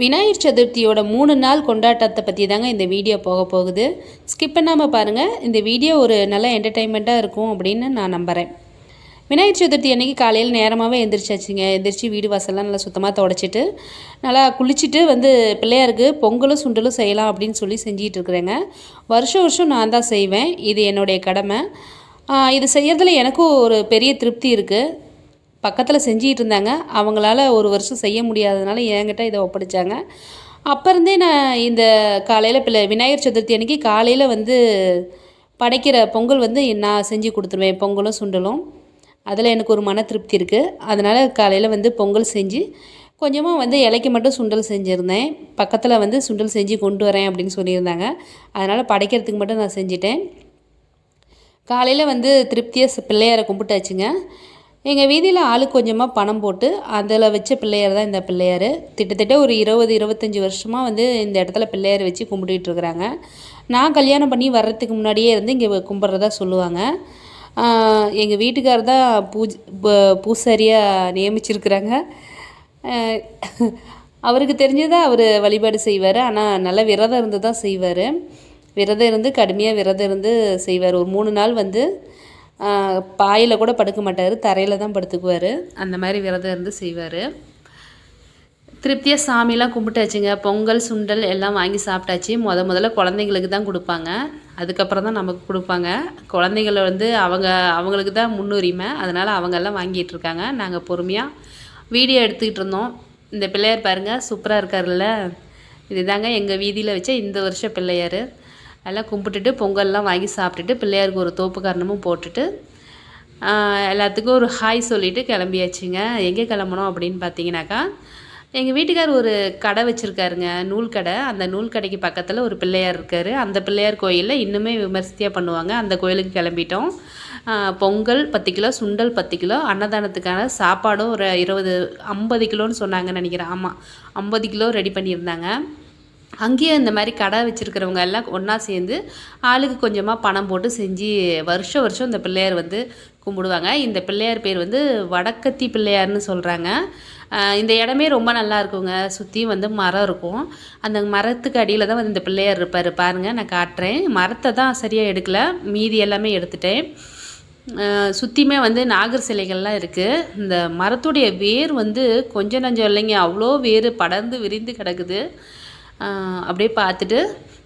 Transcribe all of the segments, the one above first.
விநாயகர் சதுர்த்தியோட மூணு நாள் கொண்டாட்டத்தை பற்றி தாங்க இந்த வீடியோ போக போகுது. ஸ்கிப் பண்ணாமல் பாருங்கள் இந்த வீடியோ ஒரு நல்ல என்டர்டைன்மெண்ட்டாக இருக்கும் அப்படின்னு நான் நம்புகிறேன் விநாயகர் சதுர்த்தி அன்றைக்கி காலையில் நேரமாகவே எந்திரிச்சாச்சுங்க. எந்திரிச்சு வீடு வாசல்லாம் நல்லா சுத்தமாக தொடச்சிட்டு நல்லா குளிச்சுட்டு வந்து பிள்ளையாருக்கு பொங்கலும் சுண்டலும் செய்யலாம் அப்படின்னு சொல்லி செஞ்சிகிட்டு இருக்கிறேங்க. வருஷம் வருஷம் நான் தான் செய்வேன். இது என்னுடைய கடமை. இது செய்யறதுல எனக்கும் ஒரு பெரிய திருப்தி இருக்குது பக்கத்தில் செஞ்சிகிட்டு இருந்தாங்க. அவங்களால ஒரு வருஷம் செய்ய முடியாததுனால என்கிட்ட இதை ஒப்படைச்சாங்க. அப்போ இருந்தே நான் இந்த காலையில் பிள்ளை விநாயகர் சதுர்த்தி அன்னைக்கு காலையில் வந்து படைக்கிற பொங்கல் வந்து நான் செஞ்சு கொடுத்துருவேன் பொங்கலும் சுண்டலும். அதில் எனக்கு ஒரு மன திருப்தி இருக்குது அதனால் காலையில் வந்து பொங்கல் செஞ்சு கொஞ்சமாக வந்து இலைக்கு மட்டும் சுண்டல் செஞ்சுருந்தேன். பக்கத்தில் வந்து சுண்டல் செஞ்சு கொண்டு வரேன் அப்படின்னு சொல்லியிருந்தாங்க. அதனால் படைக்கிறதுக்கு மட்டும் நான் செஞ்சிட்டேன். காலையில் வந்து திருப்தியாக பிள்ளையாரை கும்பிட்டாச்சுங்க. எங்கள் வீதியில் ஆளுக்கு கொஞ்சமாக பணம் போட்டு அதில் வச்ச பிள்ளையார் தான் இந்த பிள்ளையார். கிட்டத்தட்ட ஒரு இருபது இருபத்தஞ்சி வருஷமாக வந்து இந்த இடத்துல பிள்ளையார் வச்சு கும்பிட்டுட்டு இருக்கிறாங்க. நான் கல்யாணம் பண்ணி வர்றதுக்கு முன்னாடியே இருந்து இங்கே கும்பிட்றதா சொல்லுவாங்க. எங்கள் வீட்டுக்கார் தான் பூஜ் ப- பூசாரியாக நியமிச்சிருக்கிறாங்க. அவருக்கு தெரிஞ்சதை அவர் வழிபாடு செய்வார். ஆனால் நல்ல விரதம் இருந்து தான் செய்வார். விரதம் இருந்து கடுமையாக விரதம் இருந்து செய்வார். ஒரு மூணு நாள் வந்து பாயில் கூட படுக்க மாட்டார் தரையில் தான் படுத்துக்குவார். அந்த மாதிரி விரதம் இருந்து செய்வார். திருப்தியாக சாமிலாம் கும்பிட்டாச்சுங்க. பொங்கல் சுண்டல் எல்லாம் வாங்கி சாப்பிட்டாச்சு. முத முதல்ல குழந்தைங்களுக்கு தான் கொடுப்பாங்க. அதுக்கப்புறம் தான் நமக்கு கொடுப்பாங்க. குழந்தைங்கள வந்து அவங்க அவங்களுக்கு தான் முன்னுரிமை. அதனால் அவங்கெல்லாம் வாங்கிட்டு இருக்காங்க. நாங்கள் பொறுமையாக வீடியோ எடுத்துக்கிட்டு இருந்தோம். இந்த பிள்ளையார் பாருங்கள் சூப்பராக இருக்கார்ல இதுதாங்க எங்கள் வீதியில் வச்ச இந்த வருஷம் பிள்ளையார். எல்லாம் கும்பிட்டுட்டு பொங்கல்லாம் வாங்கி சாப்பிட்டுட்டு பிள்ளையாருக்கு ஒரு தோப்பு காரணமும் போட்டுட்டு எல்லாத்துக்கும் ஒரு ஹாய் சொல்லிவிட்டு கிளம்பியாச்சுங்க. எங்கே கிளம்பணும் அப்படின்னு பார்த்தீங்கன்னாக்கா எங்கள் வீட்டுக்கார் ஒரு கடை வச்சுருக்காருங்க நூல் கடை. அந்த நூல் கடைக்கு பக்கத்தில் ஒரு பிள்ளையார் இருக்கார். அந்த பிள்ளையார் கோயிலில் இன்னுமே விமர்சையாக பண்ணுவாங்க. அந்த கோயிலுக்கு கிளம்பிட்டோம். பொங்கல் பத்து கிலோ சுண்டல் பத்து கிலோ அன்னதானத்துக்கான சாப்பாடும் ஒரு இருபது ஐம்பது கிலோன்னு சொன்னாங்கன்னு நினைக்கிறேன். ஆமாம் ஐம்பது கிலோ ரெடி பண்ணியிருந்தாங்க. அங்கேயே இந்த மாதிரி கடை வச்சுருக்கிறவங்க எல்லாம் ஒன்றா சேர்ந்து ஆளுக்கு கொஞ்சமாக பணம் போட்டு செஞ்சு வருஷம் வருஷம் இந்த பிள்ளையார் வந்து கும்பிடுவாங்க. இந்த பிள்ளையார் பேர் வந்து வடக்கத்தி பிள்ளையார்னு சொல்கிறாங்க இந்த இடமே ரொம்ப நல்லா இருக்குங்க. சுற்றியும் வந்து மரம் இருக்கும். அந்த மரத்துக்கு அடியில் தான் வந்து இந்த பிள்ளையார் இருப்பார். பாருங்கள் நான் காட்டுறேன். மரத்தை தான் சரியாக எடுக்கல. மீதி எல்லாமே எடுத்துட்டேன். சுற்றியுமே வந்து நாகர் சிலைகள்லாம் இருக்குது இந்த மரத்துடைய வேர் வந்து கொஞ்சம் நஞ்சம் இல்லைங்க. அவ்வளோ வேர் படர்ந்து விரிந்து கிடக்குது. அப்படியே பார்த்துட்டு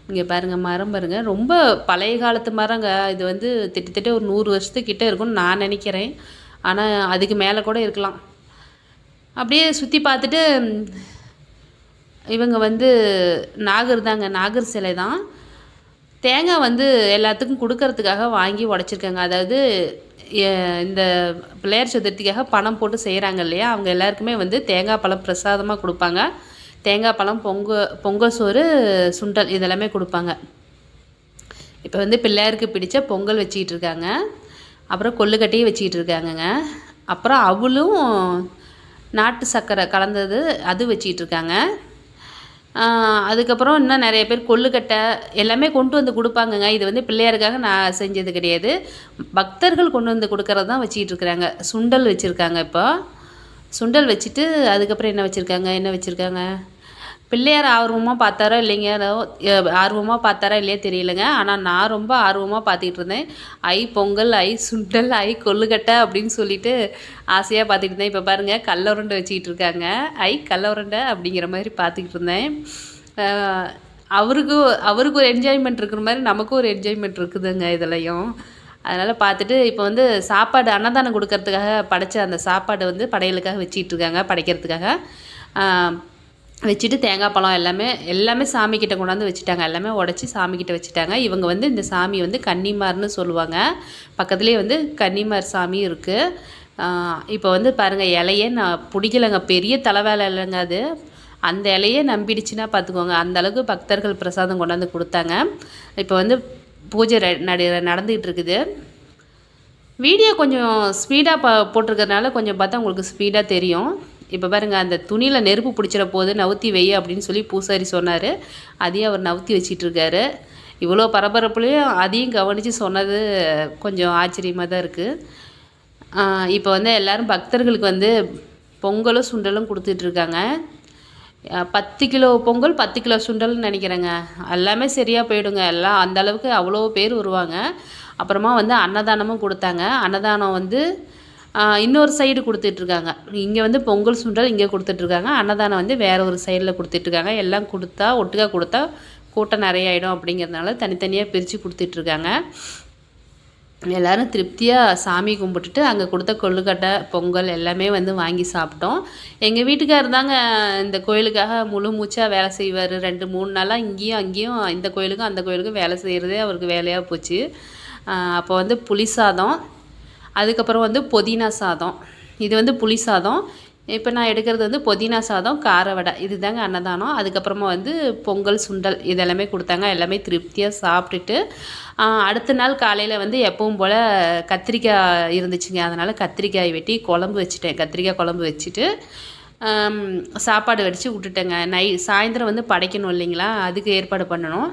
இங்கே பாருங்கள் மரம் பாருங்கள் ரொம்ப பழைய காலத்து மரங்க. இது வந்து திட்டத்தட்ட ஒரு நூறு வருஷத்துக்கிட்ட இருக்கும்னு நான் நினைக்கிறேன். ஆனால் அதுக்கு மேலே கூட இருக்கலாம். அப்படியே சுற்றி பார்த்துட்டு இவங்க வந்து நாகர் தாங்க. நாகர் சிலை தான். தேங்காய் வந்து எல்லாத்துக்கும் கொடுக்கறதுக்காக வாங்கி உடச்சிருக்காங்க. அதாவது இந்த பிள்ளையார் சதுர்த்திக்காக பணம் போட்டு செய்கிறாங்க இல்லையா? அவங்க எல்லாருக்குமே வந்து தேங்காய் பழம் பிரசாதமாக கொடுப்பாங்க. தேங்காய் பழம் பொங்க பொங்கல் சோறு சுண்டல் இதெல்லாமே கொடுப்பாங்க. இப்போ வந்து பிள்ளையாருக்கு பிடிச்ச பொங்கல் வச்சிக்கிட்டு இருக்காங்க. அப்புறம் கொள்ளுக்கட்டையும் வச்சிக்கிட்டு இருக்காங்கங்க. அப்புறம் அவளும் நாட்டு சர்க்கரை கலந்தது அது வச்சிக்கிட்டு இருக்காங்க. அதுக்கப்புறம் இன்னும் நிறைய பேர் கொள்ளுக்கட்டை எல்லாமே கொண்டு வந்து கொடுப்பாங்கங்க. இது வந்து பிள்ளையாருக்காக நான் செஞ்சது கிடையாது. பக்தர்கள் கொண்டு வந்து கொடுக்கறது தான் வச்சிக்கிட்டு இருக்கிறாங்க. சுண்டல் வச்சுருக்காங்க இப்போ. சுண்டல் வச்சுட்டு அதுக்கப்புறம் என்ன வச்சுருக்காங்க? என்ன வச்சுருக்காங்க? பிள்ளையார் ஆர்வமாக பார்த்தாரோ இல்லைங்க? ஆர்வமாக பார்த்தாரா இல்லையா தெரியலங்க. ஆனால் நான் ரொம்ப ஆர்வமாக பார்த்துக்கிட்டு இருந்தேன். ஐ பொங்கல் ஐ சுண்டல் ஐ கொல்லுக்கட்டை அப்படின்னு சொல்லிட்டு ஆசையாக பார்த்துக்கிட்டு இருந்தேன். இப்போ பாருங்கள் கல்ல உருண்டை வச்சுக்கிட்டு இருக்காங்க. ஐ கல்ல உருண்டை அப்படிங்கிற மாதிரி பார்த்துக்கிட்டு இருந்தேன். அவருக்கு அவருக்கு ஒரு என்ஜாய்மெண்ட் இருக்கிற மாதிரி நமக்கும் ஒரு என்ஜாய்மெண்ட் இருக்குதுங்க இதுலையும். அதனால் பார்த்துட்டு இப்போ வந்து சாப்பாடு அன்னதானம் கொடுக்கறதுக்காக படைச்ச அந்த சாப்பாடு வந்து படையலுக்காக வச்சிட்டு இருக்காங்க படைக்கிறதுக்காக. வச்சுட்டு தேங்காய் பழம் எல்லாமே எல்லாமே சாமிக்கிட்ட கொண்டாந்து வச்சுட்டாங்க. எல்லாமே உடச்சி சாமிக்கிட்ட வச்சுட்டாங்க. இவங்க வந்து இந்த சாமி வந்து கன்னிமார்னு சொல்லுவாங்க. பக்கத்துலேயே வந்து கன்னிமார் சாமி இருக்குது இப்போ வந்து பாருங்கள் இலையே நான் பிடிக்கலைங்க. பெரிய தலைவேலை இல்லைங்க அது. அந்த இலையே நம்பிடுச்சுன்னா பார்த்துக்கோங்க அந்த அளவுக்கு பக்தர்கள் பிரசாதம் கொண்டாந்து கொடுத்தாங்க. இப்போ வந்து பூஜை நட நடந்துக்கிட்டு இருக்குது. வீடியோ கொஞ்சம் ஸ்பீடாக ப போட்டிருக்கிறதுனால கொஞ்சம் பார்த்தா உங்களுக்கு ஸ்பீடாக தெரியும். இப்போ பாருங்கள் அந்த துணியில் நெருப்பு பிடிச்சிட போது நவுத்தி வை அப்படின்னு சொல்லி பூசாரி சொன்னார். அதையும் அவர் நவுத்தி வச்சிட்ருக்காரு. இவ்வளோ பரபரப்புலேயும் அதையும் கவனித்து சொன்னது கொஞ்சம் ஆச்சரியமாக தான் இருக்குது இப்போ வந்து எல்லோரும் பக்தர்களுக்கு வந்து பொங்கலும் சுண்டலும் கொடுத்துட்ருக்காங்க. பத்து கிலோ பொங்கல் பத்து கிலோ சுண்டல்னு நினைக்கிறேங்க. எல்லாமே சரியாக போயிடுங்க. எல்லாம் அந்த அளவுக்கு அவ்வளோ பேர் வருவாங்க. அப்புறமா வந்து அன்னதானமும் கொடுத்தாங்க. அன்னதானம் வந்து இன்னொரு சைடு கொடுத்துட்ருக்காங்க. இங்கே வந்து பொங்கல் சுண்டல் இங்கே கொடுத்துட்ருக்காங்க. அன்னதானம் வந்து வேறு ஒரு சைடில் கொடுத்துட்ருக்காங்க. எல்லாம் கொடுத்தா ஒட்டுக்கா கொடுத்தா கூட்டம் நிறைய ஆகிடும் அப்படிங்கிறதுனால தனித்தனியாக பிரித்து கொடுத்துட்ருக்காங்க. எல்லோரும் திருப்தியாக சாமி கும்பிட்டுட்டு அங்கே கொடுத்த கொள்ளுக்கட்டை பொங்கல் எல்லாமே வந்து வாங்கி சாப்பிட்டோம். எங்கள் வீட்டுக்காரர் தாங்க இந்த கோயிலுக்காக முழு மூச்சாக வேலை செய்வார். ரெண்டு மூணு நாளாக இங்கேயும் அங்கேயும் இந்த கோயிலுக்கும் அந்த கோயிலுக்கும் வேலை செய்கிறதே அவருக்கு வேலையாக போச்சு. அப்போ வந்து புளி சாதம் அதுக்கப்புறம் வந்து புதினா சாதம். இது வந்து புளி சாதம். இப்போ நான் எடுக்கிறது வந்து புதினா சாதம் கார வடை. இதுதாங்க அன்னதானம். அதுக்கப்புறமா வந்து பொங்கல் சுண்டல் இதெல்லாமே கொடுத்தாங்க. எல்லாமே திருப்தியாக சாப்பிட்டுட்டு அடுத்த நாள் காலையில் வந்து எப்பவும் போல் கத்திரிக்காய் இருந்துச்சுங்க. அதனால் கத்திரிக்காய் வெட்டி குழம்பு வச்சுட்டேன். கத்திரிக்காய் குழம்பு வச்சுட்டு சாப்பாடு வடித்து விட்டுட்டேங்க. நை சாயந்தரம் வந்து படைக்கணும் இல்லைங்களா? அதுக்கு ஏற்பாடு பண்ணணும்.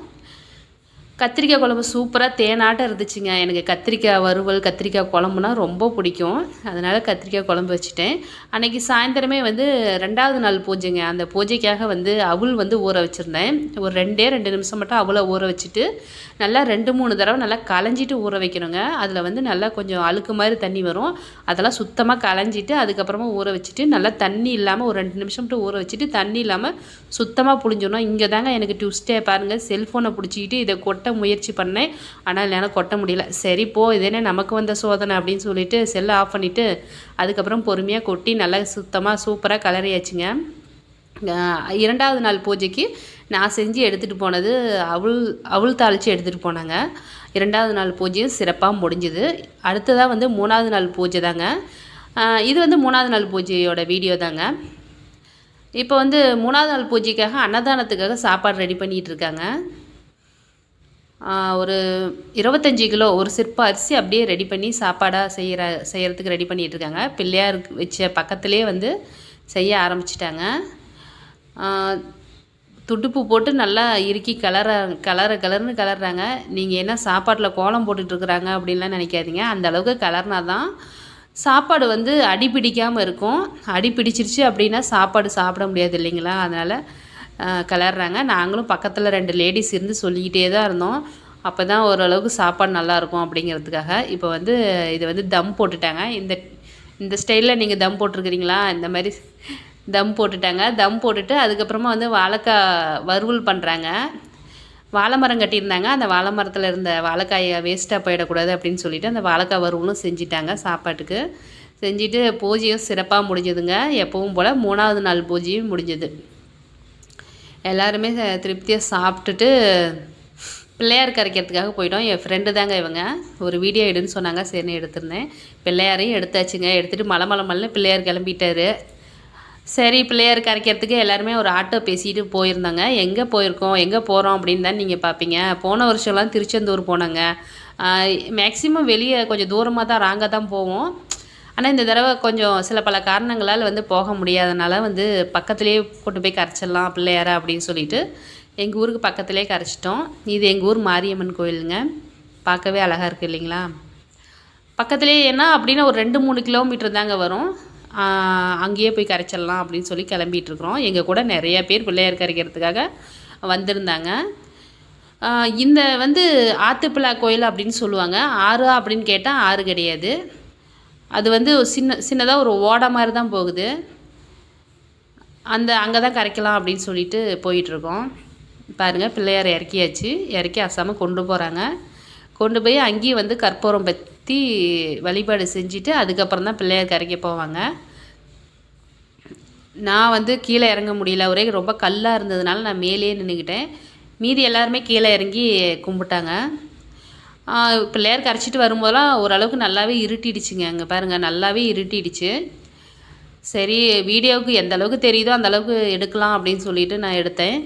கத்திரிக்காய் குழம்பு சூப்பராக தேனாட்டம் இருந்துச்சுங்க. எனக்கு கத்திரிக்காய் வறுவல் கத்திரிக்காய் குழம்புனா ரொம்ப பிடிக்கும். அதனால் கத்திரிக்காய் குழம்பு வச்சுட்டேன். அன்றைக்கி சாயந்தரமே வந்து ரெண்டாவது நாள் பூஜைங்க. அந்த பூஜைக்காக வந்து அவுள் வந்து ஊற வச்சுருந்தேன். ஒரு ரெண்டே ரெண்டு நிமிஷம் மட்டும் அவளை ஊற வச்சுட்டு நல்லா ரெண்டு மூணு தடவை நல்லா களைஞ்சிட்டு ஊற வைக்கணுங்க. அதில் வந்து நல்லா கொஞ்சம் அழுக்கு மாதிரி தண்ணி வரும். அதெல்லாம் சுத்தமாக களைஞ்சிட்டு அதுக்கப்புறமா ஊற வச்சுட்டு நல்லா தண்ணி இல்லாமல் ஒரு ரெண்டு நிமிஷம் மட்டும் ஊற வச்சுட்டு தண்ணி இல்லாமல் சுத்தமாக புழிஞ்சணும் இங்கே தாங்க எனக்கு ட்யூஸ்டே பாருங்கள் செல்ஃபோனை பிடிச்சிக்கிட்டு இதை கொட்ட முயற்சி பண்ணேன். ஆனால் என்னால் கொட்ட முடியல. சரி போ இதேனே நமக்கு வந்த சோதனை அப்படின்னு சொல்லிட்டு செல்லை ஆஃப் பண்ணிவிட்டு அதுக்கப்புறம் பொறுமையாக கொட்டி நல்லா சுத்தமாக சூப்பராக கலரியாச்சுங்க இரண்டாவது நாள் பூஜைக்கு நான் செஞ்சு எடுத்துகிட்டு போனது அவள் அவள் தாளித்து எடுத்துகிட்டு போனாங்க. இரண்டாவது நாள் பூஜையும் சிறப்பாக முடிஞ்சுது. அடுத்ததாக வந்து மூணாவது நாள் பூஜை தாங்க. இது வந்து மூணாவது நாள் பூஜையோட வீடியோ தாங்க. இப்போ வந்து மூணாவது நாள் பூஜைக்காக அன்னதானத்துக்காக சாப்பாடு ரெடி பண்ணிகிட்டு இருக்காங்க. ஒரு இருபத்தஞ்சி கிலோ ஒரு சிற்ப அரிசி அப்படியே ரெடி பண்ணி சாப்பாடாக செய்கிற செய்கிறதுக்கு ரெடி பண்ணிகிட்ருக்காங்க இருக்காங்க பிள்ளையார் வச்ச பக்கத்துலேயே வந்து செய்ய ஆரம்பிச்சிட்டாங்க. துடுப்பு போட்டு நல்லா இறுக்கி கலர கலர கலர்னு கலர்றாங்க. நீங்கள் என்ன சாப்பாட்டில் கோலம் போட்டுட்ருக்குறாங்க அப்படின்லாம் நினைக்காதீங்க. அந்த அளவுக்கு கலர்னா தான் சாப்பாடு வந்து அடி பிடிக்காமல் இருக்கும். அடி பிடிச்சிருச்சு அப்படின்னா சாப்பாடு சாப்பிட முடியாது இல்லைங்களா? அதனால் கிளறாங்க நாங்களும் பக்கத்தில் ரெண்டு லேடிஸ் இருந்து சொல்லிக்கிட்டே தான் இருந்தோம். அப்போ தான் ஓரளவுக்கு சாப்பாடு நல்லாயிருக்கும் அப்படிங்கிறதுக்காக. இப்போ வந்து இது வந்து தம் போட்டுட்டாங்க. இந்த இந்த ஸ்டைலில் நீங்கள் தம் போட்டிருக்கிறீங்களா? இந்த மாதிரி தம் போட்டுட்டாங்க. தம் போட்டுட்டு அதுக்கப்புறமா வந்து வாழைக்காய் வறுவல் பண்ணுறாங்க வாழை மரம் கட்டியிருந்தாங்க. அந்த வாழை மரத்தில் இருந்த வாழைக்காயை வேஸ்ட்டாக போயிடக்கூடாது அப்படின்னு சொல்லிட்டு அந்த வாழைக்காய் வறுவலும் செஞ்சிட்டாங்க சாப்பாட்டுக்கு. செஞ்சுட்டு பூஜையும் சிறப்பாக முடிஞ்சதுங்க. எப்பவும் போல் மூணாவது நாள் பூஜையும் முடிஞ்சது. எல்லாருமே திருப்தியாக சாப்பிட்டுட்டு பிள்ளையார் கரைக்கிறதுக்காக போயிட்டோம். என் ஃப்ரெண்டு தாங்க இவங்க. ஒரு வீடியோ எடுன்னு சொன்னாங்க. சரின்னு எடுத்திருந்தேன். பிள்ளையாரையும் எடுத்தாச்சுங்க. எடுத்துகிட்டு மலை மலை மலைன்னு பிள்ளையார் கிளம்பிட்டாரு. சரி பிள்ளையார் கரைக்கிறதுக்கு எல்லாருமே ஒரு ஆட்டோ பேசிட்டு போயிருந்தாங்க. எங்கே போயிருக்கோம்? எங்கே போகிறோம் அப்படின்னு தான் நீங்கள் பார்ப்பீங்க போன வருஷம்லாம் திருச்செந்தூர் போனாங்க. மேக்ஸிமம் வெளியே கொஞ்சம் தூரமாக தான் ராங்காக தான் போவோம். ஆனால் இந்த தடவை கொஞ்சம் சில பல காரணங்களால் வந்து போக முடியாதனால வந்து பக்கத்துலேயே கொண்டு போய் கரைச்சிடலாம் பிள்ளையார அப்படின்னு சொல்லிட்டு எங்கள் ஊருக்கு பக்கத்துலேயே கரைச்சிட்டோம். இது எங்கள் ஊர் மாரியம்மன் கோயிலுங்க. பார்க்கவே அழகாக இருக்குது இல்லைங்களா? பக்கத்துலேயே என்ன அப்படின்னா ஒரு ரெண்டு மூணு கிலோமீட்டர் தாங்க வரும். அங்கேயே போய் கரைச்சிடலாம் அப்படின்னு சொல்லி கிளம்பிகிட்ருக்குறோம் எங்கள் கூட நிறைய பேர் பிள்ளையார் கரைக்கிறதுக்காக வந்திருந்தாங்க. இந்த வந்து ஆத்துப்பிள்ளா கோயில் அப்படின்னு சொல்லுவாங்க. ஆறு அப்படின்னு கேட்டால் ஆறு கிடையாது. அது வந்து ஒரு சின்ன சின்னதாக ஒரு ஓடை மாதிரி தான் போகுது. அந்த அங்கே தான் கரைக்கலாம் அப்படின்னு சொல்லிட்டு போயிட்டுருக்கோம். பாருங்கள் பிள்ளையார் இறக்கியாச்சு. இறக்கி அசாமல் கொண்டு போகிறாங்க கொண்டு போய் அங்கேயும் வந்து கற்பூரம் பற்றி வழிபாடு செஞ்சுட்டு அதுக்கப்புறம் தான் பிள்ளையார் கரைக்க போவாங்க. நான் வந்து கீழே இறங்க முடியல. ஒரே ரொம்ப கல்லாக இருந்ததுனால நான் மேலேயே நின்றுக்கிட்டேன் மீதி எல்லாருமே கீழே இறங்கி கும்பிட்டாங்க. பிள்ளையார் கரைச்சிட்டு வரும்போதெல்லாம் ஓரளவுக்கு நல்லாவே இருட்டிடுச்சுங்க. அங்கே பாருங்கள் நல்லாவே இருட்டிடுச்சு. சரி வீடியோவுக்கு எந்த அளவுக்கு தெரியுதோ அந்த அளவுக்கு எடுக்கலாம் அப்படின்னு சொல்லிட்டு நான் எடுத்தேன்.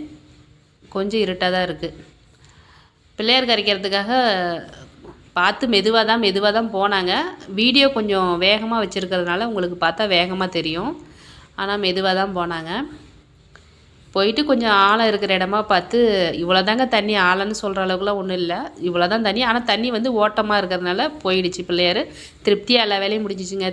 கொஞ்சம் இருட்டாக தான் இருக்குது பிள்ளையார் கரைக்கிறதுக்காக பார்த்து மெதுவாக தான் மெதுவாக தான் போனாங்க. வீடியோ கொஞ்சம் வேகமாக வச்சுருக்கிறதுனால உங்களுக்கு பார்த்தா வேகமாக தெரியும். ஆனால் மெதுவாக தான் போனாங்க. போயிட்டு கொஞ்சம் ஆழம் இருக்கிற இடமா பார்த்து இவ்வளோ தாங்க தண்ணி ஆழம்னு சொல்கிற அளவுக்குலாம் ஒன்றும் இல்லை. இவ்வளோ தான் தண்ணி. ஆனால் தண்ணி வந்து ஓட்டமாக இருக்கிறதுனால போயிடுச்சு பிள்ளையார். திருப்தியாக எல்லா வேலையும் முடிஞ்சிச்சுங்க.